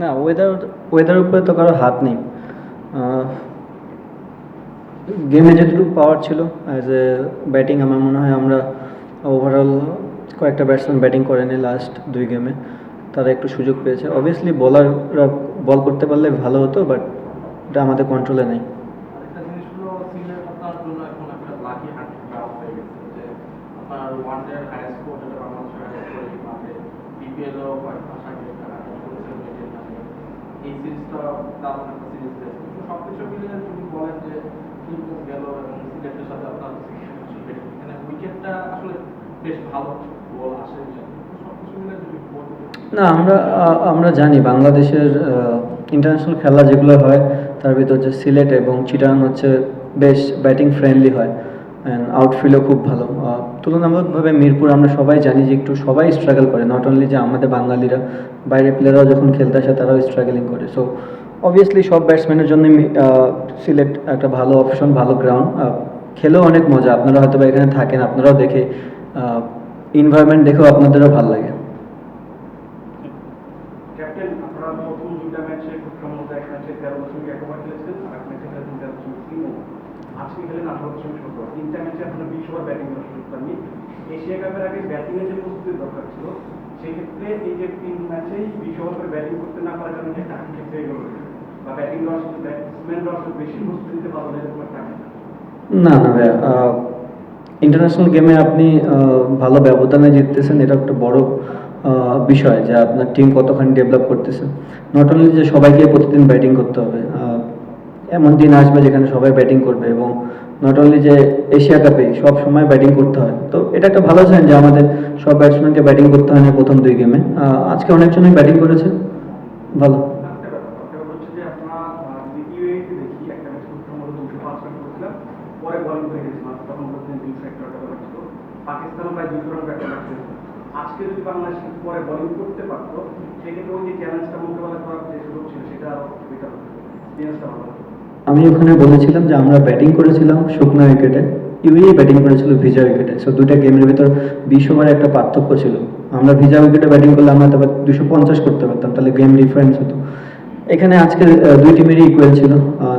না weather weather উপরে তো কারও হাত নেই। গেমে যেটুকু পাওয়ার ছিল অ্যাজ এ ব্যাটিং আমার মনে হয় আমরা ওভারঅল কয়েকটা ব্যাটসম্যান ব্যাটিং করেনি লাস্ট দুই গেমে তারা একটু সুযোগ পেয়েছে। অবভিয়াসলি বলাররা বল করতে পারলে ভালো হতো বাট এটা আমাদের কন্ট্রোলে নেই। ওয়ান ডে হাইয়েস্ট স্কোর যেটা বাংলাদেশের হাইয়েস্ট করে এই মাঠে কয়েক মাস আগে তারা করেছে মেয়েদের নামে এই সিরিজটা সিরিজ সব কিছু মিলিয়ে বলেন যে গেল এবং সাথে আপনার এখানে উইকেটটা আসলে বেশ ভালো বল আসে না, আমরা আমরা জানি বাংলাদেশের ইন্টারন্যাশনাল খেলা যেগুলো হয়, তার ভিতর হচ্ছে সিলেট এবং চিটাং হচ্ছে বেশ ব্যাটিং ফ্রেন্ডলি হয়। অ্যান্ড আউটফিলও খুব ভালো। তুলনামূলকভাবে মিরপুর আমরা সবাই জানি যে একটু সবাই স্ট্রাগল করে। নট অনলি যে আমাদের বাঙালিরা, বাইরের প্লেয়াররাও যখন খেলতে আসে, তারাও স্ট্রাগলিং করে। সো অবভিয়াসলি সব ব্যাটসম্যানের জন্য সিলেক্ট একটা ভালো অপশন ভালো গ্রাউন্ড খেলেও অনেক মজা। আপনারা হয়তো এখানে থাকেন, আপনারাও দেখে ইনভায়রনমেন্ট দেখেও আপনাদেরও ভালো লাগে ক্যাপ্টেন আপনারা প্রথম দুইটা ম্যাচে খুব সম্ভবত এক ম্যাচে তেরো দশমিক এক ওভার খেলেছেন আর এক ম্যাচে খেলেছেন তেরো দশমিক তিন ওভার আজকে খেলেন আঠারো দশমিক সতেরো ওভার তিনটা ম্যাচে আপনারা বিশ ওভার ব্যাটিং করার সুযোগ পাননি এশিয়া কাপের আগে ব্যাটিংয়ের যে প্রস্তুতির দরকার ছিল সেক্ষেত্রে এই যে তিন ম্যাচেই বিশ ওভার করে ব্যাটিং করতে না পারার কারণে একটা আক্ষেপ হয়ে বা ব্যাটিং দেওয়ার ব্যাটসম্যান দেওয়ার বেশি প্রস্তুতি নিতে পারল না এরকম একটা না না, ভাইয়া ইন্টারন্যাশনাল গেমে আপনি ভালো ব্যবধানে জিততেছেন, এটা একটা বড় বিষয় যে আপনার টিম কতখানি ডেভেলপ করতেছে। নট অনলি যে সবাইকে প্রতিদিন ব্যাটিং করতে হবে এমন দিন আসবে যেখানে সবাই ব্যাটিং করবে এবং নট অনলি যে এশিয়া কাপে সব সময় ব্যাটিং করতে হয় তো এটা একটা ভালো সাইন যে আমাদের সব ব্যাটসম্যানকে ব্যাটিং করতে হয় না প্রথম দুই গেমে আজকে অনেক অনেকজনই ব্যাটিং করেছে ভালো আরেকটা ব্যাপার, আরেকটা ব্যাপার হচ্ছে যে আপনারা, আহ, যদি UAE তে দেখি, একটা ম্যাচে খুব সম্ভবত 205 রান করেছিলাম, পরে bowling করে গেছিলাম, তখন বলতেন 200 একটা ব্যাপার ছিল। পাকিস্তানও প্রায় 200 রান ব্যাট করেছে। আজকে যদি বাংলাদেশ পরে বোলিং করতে পারতো সেক্ষেত্রে ওই যে চ্যালেঞ্জটা মোকাবেলা করার যে সুযোগ ছিল সেটা আরও বেটার হতো এক্সপিরিয়েন্সটা ভালো হতো আমি ওখানে বলেছিলাম যে আমরা ব্যাটিং করেছিলাম শুকনো উইকেটে ইউএই ব্যাটিং করেছিল ভিজা উইকেটে সো দুইটা গেমের ভিতর বিশ ওভারে একটা পার্থক্য ছিল। আমরা ভিজা উইকেটে ব্যাটিং করলে আমরা তবে দুশো পঞ্চাশ করতে পারতাম, তাহলে গেম ডিফারেন্স হতো। এখানে আজকে দুই টিমেরই ইকুয়াল ছিল।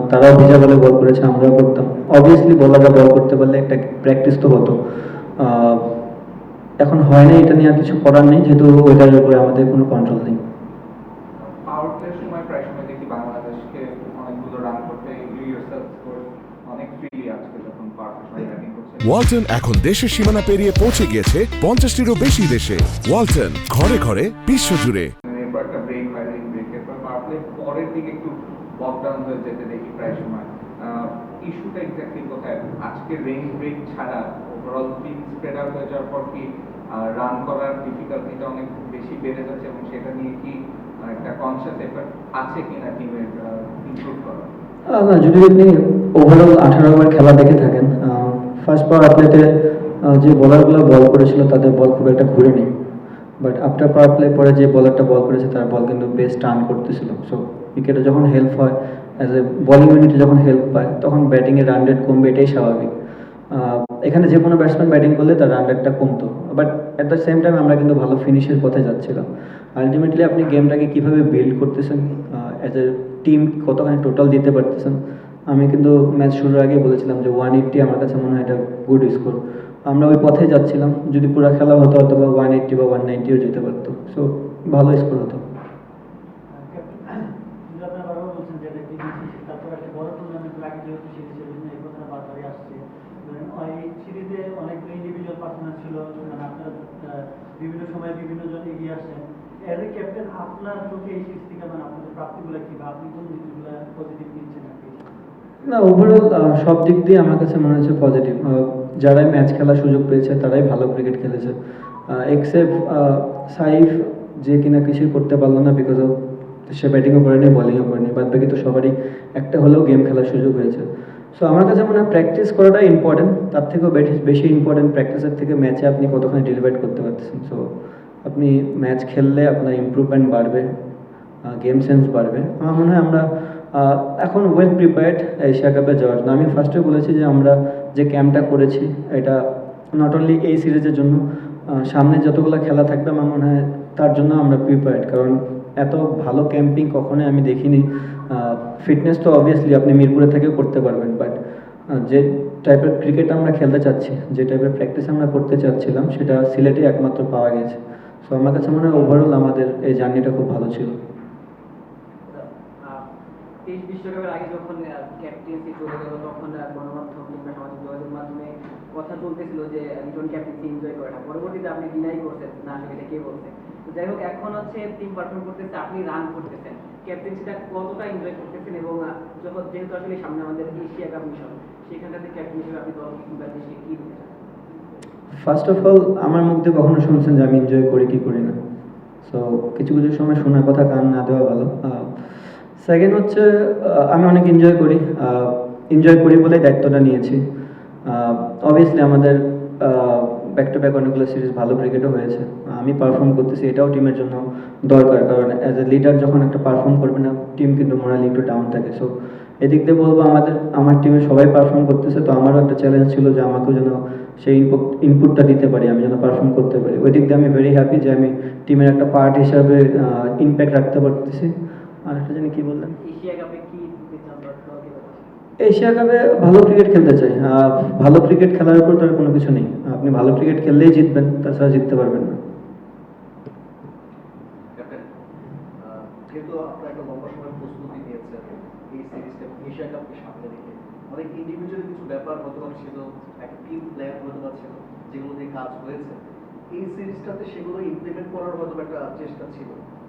তারাও ভিজা বলে বল করেছে, আমরাও করতাম। অবভিয়াসলি বলাররা বল করতে পারলে একটা প্র্যাকটিস তো হতো। এখন হয় না, এটা নিয়ে আর কিছু করার নেই, যেহেতু ওইটার উপরে আমাদের কোনো কন্ট্রোল নেই। সময় প্রায় সময় দেখি বাংলাদেশকে অনেকগুলো রান করতে ইউএসএল স্কোর অনেক ফ্রিলি আজকে যখন পাওয়ার প্লে সময় ব্যাটিং করছে ওয়ালটন এখন দেশের সীমানা পেরিয়ে পৌঁছে গিয়েছে পঞ্চাশটিরও বেশি দেশে। ওয়ালটন ঘরে ঘরে প্রায় সময়। ইস্যুটা এক্স্যাক্টলি কোথায়? আজকে রেন ব্রেক ছাড়া ওভারঅল হয়ে যাওয়ার পর কি রান করার ডিফিকাল্টিটা অনেক বেশি বেড়ে যাচ্ছে এবং সেটা নিয়ে কি একটা কনসিয়াস এফার্ট আছে কিনা টিমের ইমপ্রুভ করার? আহ, না, যদি আপনি ওভারঅল আঠারো ওভার খেলা দেখে থাকেন ফার্স্ট পাওয়ার প্লেতে যে বোলারগুলো বল করেছিল, তাদের বল খুব একটা ঘুরেনি বাট আফটার পাওয়ার প্লে পরে যে বলারটা বল করেছে, তার বল কিন্তু বেশ টার্ন করতেছিল। সো উইকেটে যখন হেল্প হয় অ্যাজ এ বোলিং ইউনিটে যখন হেল্প পায়, তখন ব্যাটিংয়ের রান রেট কমবে, এটাই স্বাভাবিক। এখানে যে কোনো ব্যাটসম্যান ব্যাটিং করলে তার রান রেটটা কমতো। But at the same time আমরা কিন্তু ভালো ফিনিশের পথে যাচ্ছিলাম। আলটিমেটলি আপনি গেমটাকে কীভাবে বিল্ড করতেছেন অ্যাজ এ টিম কতখানি টোটাল দিতে পারতেছেন আমি কিন্তু ম্যাচ শুরুর আগে বলেছিলাম যে ওয়ান এইট্টি আমার কাছে মনে হয় এটা গুড স্কোর আমরা ওই পথে যাচ্ছিলাম, যদি পুরা খেলা হতো হয়তো বা ওয়ান এইট্টি বা ওয়ান নাইনটিও যেতে পারতো। সো ভালো স্কোর হতো কিন্তু আপনারা বারবার বলছেন যে এটা বিদেশি তারপর একটা বড় টুর্নামেন্ট লাগে যেহেতু সিরিজের জন্য এই কথাটা বারবারই আসছে ধরেন ওই সিরিজে অনেকগুলো ইন্ডিভিজুয়াল পারফরমেন্স ছিল মানে আপনারা আহ, বিভিন্ন সময় বিভিন্ন জন এগিয়ে আসছেন এজ এ ক্যাপ্টেন আপনার চোখে এই মানে আপনাদের প্রাপ্তিগুলো কি আপনি কোন জিনিসগুলো পজিটিভ নিচ্ছেন না ওভারঅল সব দিক দিয়ে আমার কাছে মনে হচ্ছে পজিটিভ যারাই ম্যাচ খেলার সুযোগ পেয়েছে, তারাই ভালো ক্রিকেট খেলেছে। এক্সেপ্ট সাইফ যে কিনা কিছুই করতে পারল না বিকজ অফ সে ব্যাটিংও করেনি বলিংও করেনি। বাদ বাকি তো সবারই একটা হলেও গেম খেলার সুযোগ হয়েছে। সো আমার কাছে মনে হয় প্র্যাকটিস করাটাই ইম্পর্টেন্ট তার থেকেও বেশি ইম্পর্টেন্ট প্র্যাকটিসের থেকে ম্যাচে আপনি কতখানি ডেলিভার করতে পারতেছেন। সো আপনি ম্যাচ খেললে আপনার ইমপ্রুভমেন্ট বাড়বে গেম সেন্স বাড়বে। আমার মনে হয় আমরা এখন ওয়েল প্রিপেয়ার্ড এশিয়া কাপে যাওয়ার জন্য। আমি ফার্স্টে বলেছি যে আমরা যে ক্যাম্পটা করেছি, এটা নট অনলি এই সিরিজের জন্য সামনে যতগুলো খেলা থাকবে, আমার মনে হয় তার জন্য আমরা প্রিপেয়ার্ড কারণ এত ভালো ক্যাম্পিং কখনোই আমি দেখিনি। ফিটনেস তো অবভিয়াসলি আপনি মিরপুরে থেকেও করতে পারবেন বাট যে টাইপের ক্রিকেট আমরা খেলতে চাচ্ছি, যে টাইপের প্র্যাকটিস আমরা করতে চাচ্ছিলাম, সেটা সিলেটে একমাত্র পাওয়া গেছে। সো আমার কাছে মনে হয় ওভারঅল আমাদের এই জার্নিটা খুব ভালো ছিল। আপনি করছেন, না কে তো এখন হচ্ছে পারফর্ম করতেছে, আপনি রান করতেছেন। কতটা এনজয় করতেছেন এবং যখন সামনে আমাদের মিশন সেখানটাতে আপনি ফার্স্ট অফ অল আমার মধ্যে কখনো শুনছেন যে আমি এনজয় করি কি করি না। সো কিছু কিছু সময় শোনার কথা কান না দেওয়া ভালো। সেকেন্ড হচ্ছে আমি অনেক এনজয় করি। এনজয় করি বলে দায়িত্বটা নিয়েছি। অবভিয়াসলি আমাদের ব্যাক টু ব্যাক অনেকগুলো সিরিজ ভালো ক্রিকেটও হয়েছে। আমি পারফর্ম করতেছি, এটাও টিমের জন্য দরকার। কারণ অ্যাজ এ লিডার যখন একটা পারফর্ম করবে না টিম কিন্তু মোরালি একটু ডাউন থাকে। সো এদিক দিয়ে বলব, আমাদের, আমার টিমে সবাই পারফর্ম করতেছে। তো আমারও একটা চ্যালেঞ্জ ছিল যে আমাকেও যেন সেই ইনপুট ইনপুটটা দিতে পারি, আমি যেন পারফর্ম করতে পারি। ওই দিক দিয়ে আমি ভেরি হ্যাপি যে আমি টিমের একটা পার্ট হিসাবে ইম্প্যাক্ট রাখতে পারতেছি। আর একটা জানি কি বললেন? এশিয়া কাপে কি দিতে চান বা দলকে দিতে চান? এশিয়া কাপে ভালো ক্রিকেট খেলতে চাই। ভালো ক্রিকেট খেলার উপর তো কোনো কিছু নেই। আপনি ভালো ক্রিকেট খেললেই জিতবেন, তাছাড়া জিততে পারবেন না।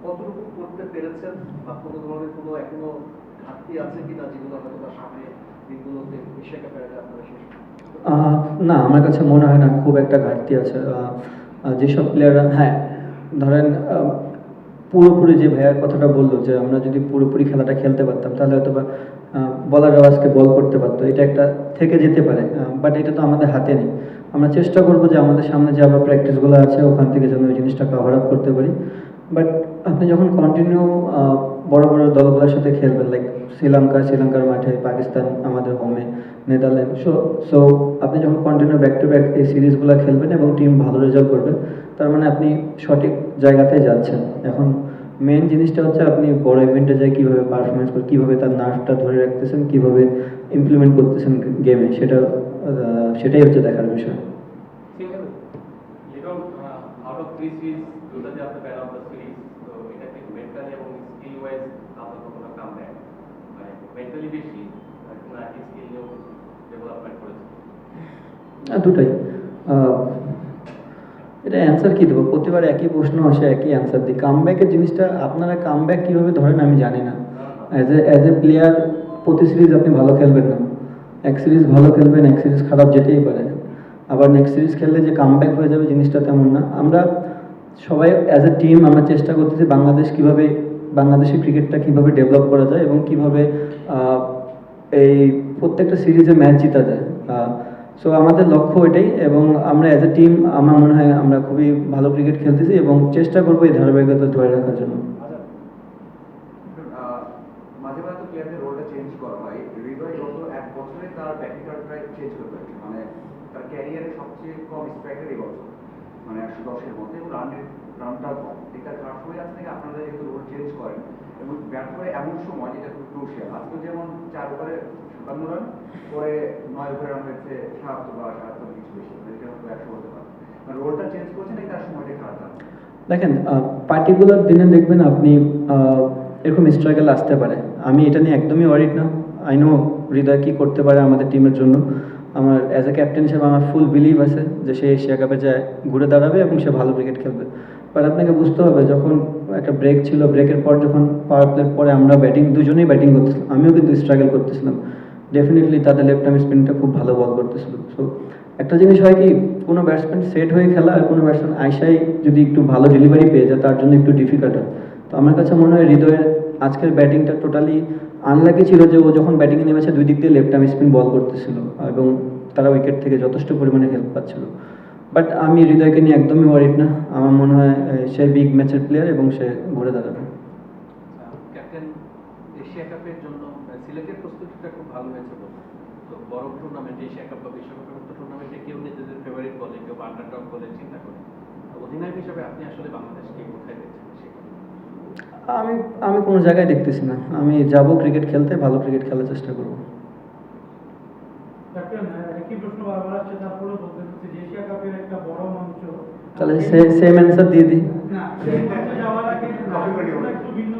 কতটুকু করতে পেরেছেন বা কোনো ধরনের কোনো এখনও ঘাটতি আছে কিনা যেগুলো হয়তো সামনে দিনগুলোতে আপনারা শেষ না, আমার কাছে মনে হয় না খুব একটা ঘাটতি আছে। যেসব প্লেয়াররা হ্যাঁ ধরেন পুরোপুরি যে ভাইয়ার কথাটা বলল যে আমরা যদি পুরোপুরি খেলাটা খেলতে পারতাম, তাহলে হয়তো বা বলার আজকে বল করতে পারতো। এটা একটা থেকে যেতে পারে বাট এটা তো আমাদের হাতে নেই। আমরা চেষ্টা করব যে আমাদের সামনে যে আবার প্র্যাকটিসগুলো আছে, ওখান থেকে যেন ওই জিনিসটা কভার আপ করতে পারি। বাট আপনি যখন কন্টিনিউ বড় বড় দলগুলোর সাথে খেলবেন লাইক শ্রীলঙ্কা শ্রীলঙ্কার মাঠে পাকিস্তান আমাদের হোমে নেদারল্যান্ড সো সো আপনি যখন কন্টিনিউ ব্যাক টু ব্যাক এই সিরিজগুলো খেলবেন এবং টিম ভালো রেজাল্ট করবে, তার মানে আপনি সঠিক জায়গাতে যাচ্ছেন। এখন মেন জিনিসটা হচ্ছে আপনি বড় ইভেন্টে যায় কীভাবে পারফরমেন্স করে, কীভাবে তার নার্ভটা ধরে রাখতেছেন, কীভাবে ইমপ্লিমেন্ট করতেছেন গেমে সেটা সেটাই হচ্ছে দেখার বিষয় Liton out of three series দুটাতে আপনি প্যান অফ দ্য সিরিজ তো এটা কি মেন্টালি এবং স্কিল ওয়াইজ আপনার কখনো কাম দেয় দুটাই। এটা অ্যান্সার কী দেবো? প্রতিবার একই প্রশ্ন আসে, একই অ্যান্সার দিই। কামব্যাকের জিনিসটা, আপনারা কামব্যাক কীভাবে ধরেন আমি জানি না। As a as a player প্রতি সিরিজ আপনি ভালো খেলবেন না। এক সিরিজ ভালো খেলবেন, এক সিরিজ খারাপ যেতেই পারে। আবার নেক্সট সিরিজ খেললে যে কামব্যাক হয়ে যাবে জিনিসটা তেমন না। আমরা সবাই অ্যাজ এ টিম আমরা চেষ্টা করতেছি বাংলাদেশ কীভাবে, বাংলাদেশের ক্রিকেটটা কীভাবে ডেভেলপ করা যায় এবং কীভাবে এই প্রত্যেকটা সিরিজে ম্যাচ জিতা যায়। সো আমাদের লক্ষ্য এটাই এবং আমরা অ্যাজ এ টিম আমার মনে হয় আমরা খুবই ভালো ক্রিকেট খেলতেছি এবং চেষ্টা করব এই ধারাবাহিকতা ধরে রাখার জন্য। ফেলেছে মানে মানে একশো দশের মধ্যে রানের রানটা কম। এটা খারাপ হয়ে থেকে আপনারা যেহেতু রোল চেঞ্জ করেন? এবং করে এমন সময় যেটা খুব ক্রুশিয়াল, আজকে যেমন চার ওভারে সাতান্ন রান, পরে নয় ওভারে রান হয়েছে বা কিছু বেশি মানে এটা হয়তো একশো হতে পারে। মানে রোলটা চেঞ্জ করছেন এই তার সময়টা খারাপ দেখেন পার্টিকুলার দিনে দেখবেন আপনি এরকম স্ট্রাগল আসতে পারে। আমি এটা নিয়ে একদমই ওয়ারিড না। আই নো হৃদয় কী করতে পারে আমাদের টিমের জন্য। আমার অ্যাজ এ ক্যাপ্টেন হিসেবে আমার ফুল বিলিভ আছে যে সে এশিয়া কাপে যায়, ঘুরে দাঁড়াবে এবং সে ভালো ক্রিকেট খেলবে। বাট আপনাকে বুঝতে হবে, যখন একটা ব্রেক ছিল ব্রেকের পর যখন পাওয়ার প্লের পরে আমরা ব্যাটিং দুজনেই ব্যাটিং করতেছিলাম, আমিও কিন্তু স্ট্রাগল করতেছিলাম। ডেফিনেটলি তাদের লেফট আর্ম স্পিনটা খুব ভালো বল করতেছিল। সো একটা জিনিস হয় কি, কোনো ব্যাটসম্যান সেট হয়ে খেলা আর কোনো ব্যাটসম্যান আইসাই যদি একটু ভালো ডেলিভারি পেয়ে যায়, তার জন্য একটু ডিফিকাল্ট হয়। তো আমার কাছে মনে হয় হৃদয়ের আজকের ব্যাটিংটা টোটালি আনলাকি ছিল যে ও যখন ব্যাটিংয়ে নেমেছে, দুই দিক দিয়ে লেফট আর্ম স্পিন বল করতেছিল এবং তারা উইকেট থেকে যথেষ্ট পরিমাণে হেল্প পাচ্ছিল। বাট আমি হৃদয়কে নিয়ে একদমই ওয়ারিড না। আমার মনে হয় সে বিগ ম্যাচের প্লেয়ার এবং সে ঘুরে দাঁড়াবে। ক্যাপ্টেন এশিয়া কাপের জন্য সিলেটের প্রস্তুতিটা খুব ভালো হয়েছে তো বড় টুর্নামেন্ট এশিয়া কাপ বা বিশ্বকাপের মতো টুর্নামেন্টে কেউ নিজেদের ফেভারিট বলে কেউ আন্ডারডগ বলে চিন্তা করে অধিনায়ক হিসেবে আপনি আসলে বাংলাদেশকে কোথায় দেখছেন আমি আমি কোনো জায়গায় দেখতেছি না। আমি যাব ক্রিকেট খেলতে ভালো ক্রিকেট খেলার চেষ্টা করব। ক্যাপ্টেন একই প্রশ্ন বারবার আসছে তারপরেও বলতে হচ্ছে যে এশিয়া কাপের একটা বড় মঞ্চ তাহলে সে সেম অ্যান্সার দিয়ে দিই। সেই মঞ্চে যাওয়ার আগে আমরা একটু ভিন্ন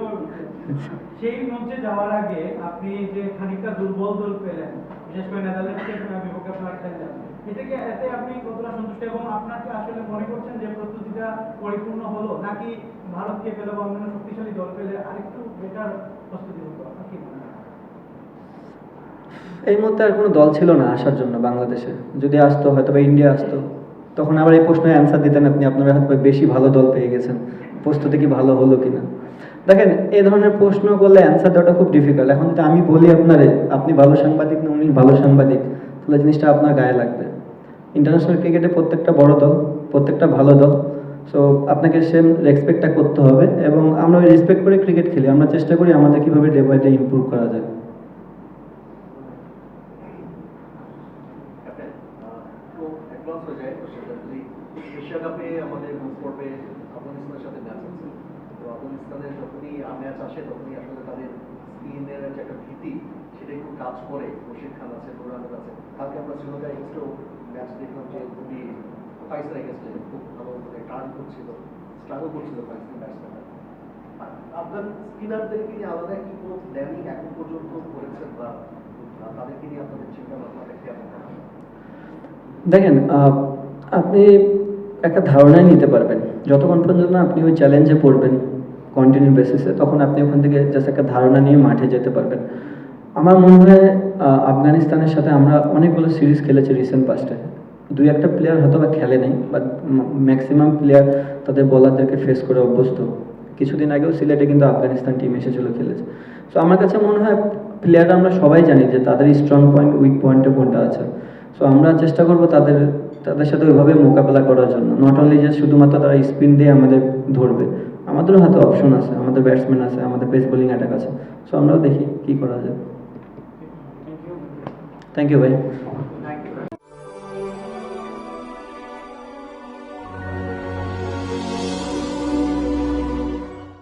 সেই মঞ্চে যাওয়ার আগে আপনি যে খানিকটা দুর্বল দল পেলেন বিশেষ করে নেদারল্যান্ডসের বিপক্ষে আপনারা খেললেন এটা কি এতে আপনি কতটা সন্তুষ্ট এবং আপনার কি আসলে মনে করছেন যে প্রস্তুতিটা পরিপূর্ণ হলো নাকি ভারতকে পেলে বা অন্যান্য শক্তিশালী দল পেলে আরেকটু বেটার প্রস্তুতি হতো? আপনার কি মনে এই মুহূর্তে আর কোনো দল ছিল না আসার জন্য বাংলাদেশে যদি আসতো হয়তো বা ইন্ডিয়া আসতো। তখন আবার এই প্রশ্নের অ্যান্সার দিতেন আপনি, আপনারা হয়তো বেশি ভালো দল পেয়ে গেছেন। প্রস্তুতি কি ভালো হলো কিনা? দেখেন, এই ধরনের প্রশ্ন করলে অ্যান্সার দেওয়াটা খুব ডিফিকাল্ট এখন যদি আমি বলি আপনারে, আপনি ভালো সাংবাদিক না উনি ভালো সাংবাদিক, তাহলে জিনিসটা আপনার গায়ে লাগবে। ইন্টারন্যাশনাল ক্রিকেটে প্রত্যেকটা বড় দল, প্রত্যেকটা ভালো দল সো আপনাকে সেম রেসপেক্টটা করতে হবে এবং আমরা রেসপেক্ট করে ক্রিকেট খেলি। আমরা চেষ্টা করি আমাদের কীভাবে ডে বাই ডে ইমপ্রুভ করা যায় ক্যাপ্টেন তো অ্যাডভান্স হয়ে যায় সেটা যদি এশিয়া কাপে আমাদের গ্রুপ পর্বে আফগানিস্তানের সাথে ম্যাচ আছে তো আফগানিস্তানের যখনই ম্যাচ আসে তখনই আসলে তাদের স্পিনের যে একটা ভীতি সেটা একটু কাজ করে খান আছে নুর আছে। কালকে আমরা শ্রীলঙ্কা এগেস্টেও ম্যাচ দেখলাম যে খুবই পাকিস্তান এগেস্টে খুব ভালো মানে টার্ন করছিল স্ট্রাগল করছিল স্পিনারদেরকে নিয়ে আলাদা কি কোনো প্ল্যানিং এখন পর্যন্ত করেছেন বা তাদেরকে নিয়ে আপনাদের চিন্তা দেখেন আপনি একটা ধারণাই নিতে পারবেন। যতক্ষণ পর্যন্ত না আপনি ওই চ্যালেঞ্জে পড়বেন কন্টিনিউ বেসিসে তখন আপনি ওখান থেকে জাস্ট একটা ধারণা নিয়ে মাঠে যেতে পারবেন। আমার মনে হয় আফগানিস্তানের সাথে আমরা অনেকগুলো সিরিজ খেলেছি রিসেন্ট পাস্টে দুই একটা প্লেয়ার হয়তো বা খেলে নেই বাট ম্যাক্সিমাম প্লেয়ার তাদের বলারদেরকে ফেস করে অভ্যস্ত। কিছুদিন আগেও সিলেটে কিন্তু আফগানিস্তান টিম এসেছিল খেলেছে। সো আমার কাছে মনে হয় প্লেয়াররা আমরা সবাই জানি যে তাদের স্ট্রং পয়েন্ট উইক পয়েন্টে কোনটা আছে। সো আমরা চেষ্টা করব তাদের তাদের সাথে ওইভাবে মোকাবেলা করার জন্য। নট অনলি যে শুধুমাত্র তারা স্পিন দিয়ে আমাদের ধরবে, আমাদেরও হাতে অপশন আছে, আমাদের ব্যাটসম্যান আছে, আমাদের পেস বোলিং অ্যাটাক আছে। সো আমরাও দেখি কী করা যায়। थैंक यू भाई